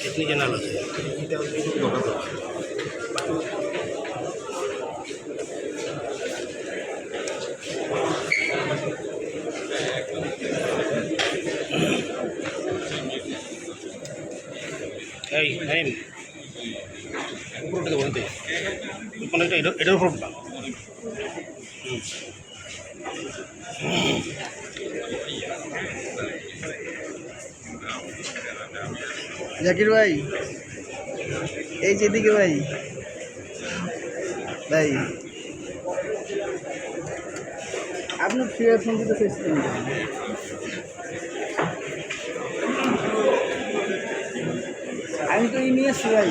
এখানে জানাল এই নাইম উপরটা দেবো এতে মানে এটা এটা এটার উপরটা। জাকির ভাই, এই যেদিকে ভাই। ভাই আপনার ফ্রি ফোন দিতে চেয়েছিলেন আমি তো এই নিয়ে আসছি ভাই।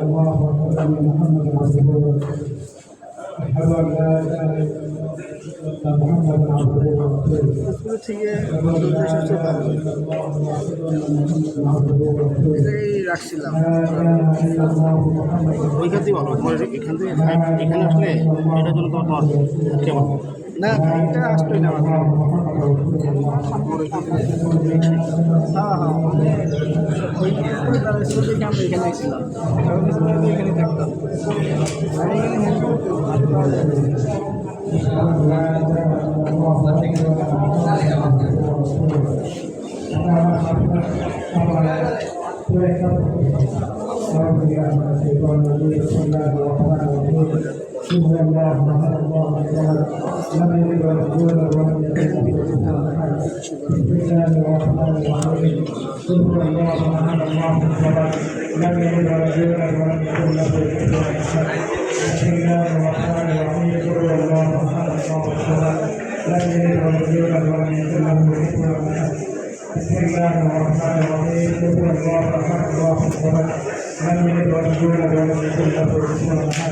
الله وأشهد أن محمدا عبده ورسوله أشهد أن لا إله إلا الله وأن محمدا عبده ورسوله স্কুল থেকে أشهد أن لا إله إلا الله وأشهد أن محمدا عبده ورسوله এটাই রাখছিলাম لا إله إلا الله محمد ওইখান থেকে ভালো তোমার এখান থেকে এখানে আসলে এটার জন্য তোমার তোমার কেমন না এটা আসতোই না। আমার হ্যাঁ হ্যাঁ মানে ওই স্কুলে আমরা এখানে আসছিলাম إن الله سبحانه وتعالى لم يلد رسولا ولم يكن بسم الله الرحمن الرحيم إن الله سبحانه وتعالى لم يلد رسولا ولم يكن له كفوا أحد بسم الله الرحمن الرحيم قل الله سبحانه وتعالى لم يلد رسولا ولم يكن له كفوا أحد بسم الله الرحمن الرحيم قل الله سبحانه وتعالى لم يلد رسولا ولم يكن له كفوا أحد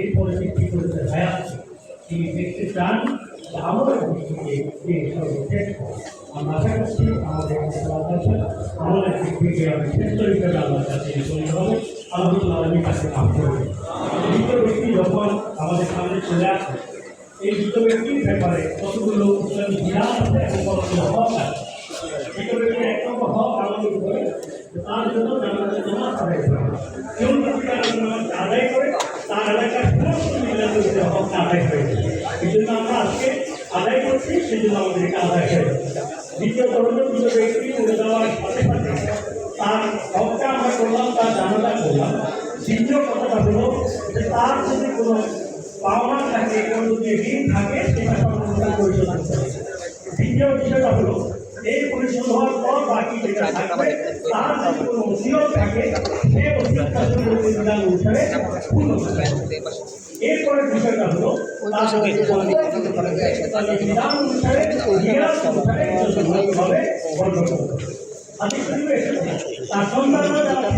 এরপরে কি করেছে হায়াত তিনি দেখতে চান যে আমরা আমরা আশা করছি আমাদের আমাদের দিক থেকে শেষ তরিকাটা আমার কাছে করতে হবে আলহামদুলিল্লাহ আলমীর কাছে লাভ করবে দ্বিতীয় ব্যক্তি যখন আমাদের সামনে চলে আসে এই দ্বিতীয় ব্যক্তির ব্যাপারে কতগুলো আছে দ্বিতীয় ব্যক্তির এক নম্বর হক আমাদের উপরে তার জন্য জানাতে করে কেউ আদায় করে, তার এলাকার সমস্ত মিলাদের হক আদায় যায় এই জন্য আমরা আজকে আদায় আদায় যাবে। দ্বিতীয় ধরনের দুটো ব্যক্তি উড়ে তার হকটা আমরা করলাম, তার জানাটা করলাম। দ্বিতীয় কথাটা হলো যে তার যদি কোনো পাওনা থাকে, কোনো যদি ঋণ থাকে, সেটা পরিশোধ করতে হবে দ্বিতীয় বিষয়টা হলো, এই পরিশোধ হওয়ার পর বাকি যেটা থাকবে, তার যদি কোনো ওসিয়ত থাকে, সে ওসিয়তটা যদি অনুসারে পূর্ণ হবে। এরপরের বিষয়টা হলো, তার বিধান অনুসারে অনুসারে যথাযথভাবে বন্টন করতে হবে। হাদিস তার সন্তানরা যারা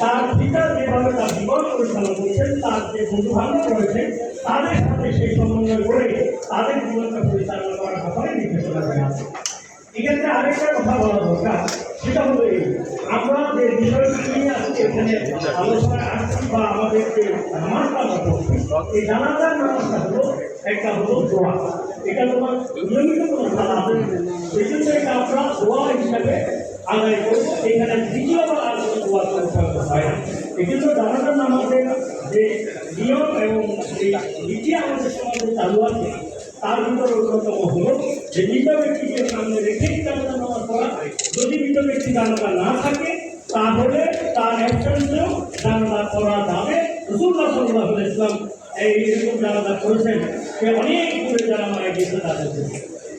তার পিতা যেভাবে তার জীবন পরিচালনা করছেন তার যে বন্ধু বান্ধব রয়েছে তাদের সাথে সেই সমন্বয় করে তাদের জীবনটা পরিচালনা করার ব্যাপারে নির্দেশনা দেওয়া আছে এক্ষেত্রে আরেকটা কথা বলা দরকার সেটা হলো এই আমরা যে বিষয়টি নিয়ে আজকে এখানে আলোচনা আসছি বা আমাদের যে নামাজটা এই জানাজার নামাজটা হলো একটা হলো দোয়া এটা তোমার নিয়মিত কোনো জন্য এটা আমরা দোয়া হিসাবে আদায় করব এখানে দ্বিতীয়বার আর কোনো দোয়া করতে হয় না এই জন্য জানাজার যে নিয়ম এবং নীতি আমাদের সমাজে চালু আছে তার ভিতরে অন্যতম হলো যে মৃত ব্যক্তিকে সামনে রেখেই জানাজা নামাজ পড়া যদি মৃত ব্যক্তি জানাজা না থাকে তাহলে তার অ্যাবসেন্সেও জানাজা করা যাবে রসুল্লাহ এই এরকম জানাজা করেছেন সে অনেক দূরে যারা মারা গিয়েছে তাদের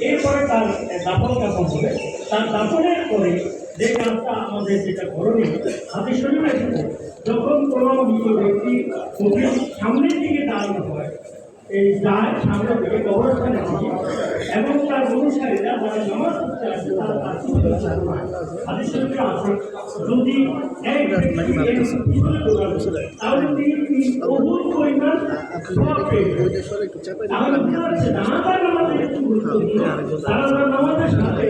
এরপরে তার দাপন কাপন হবে। তার দাপনের পরে যে কাজটা আমাদের যেটা করণীয়, হাতে শরীরে যখন কোনো মৃত ব্যক্তি সামনের দিকে দাঁড়ানো হয় এই যায় সামনে থেকে কবরস্থানে এবং তার অনুসারীরা যারা নামাজ পড়তে আসছে তারা তার হাদিস শরীফে আছে, যদি এক তাহলে তিনি তিনি বহু পরিমাণ সওয়াব পেয়ে তাহলে বোঝা যাচ্ছে জানাজার নামাজের একটু গুরুত্ব জানাজার নামাজের সাথে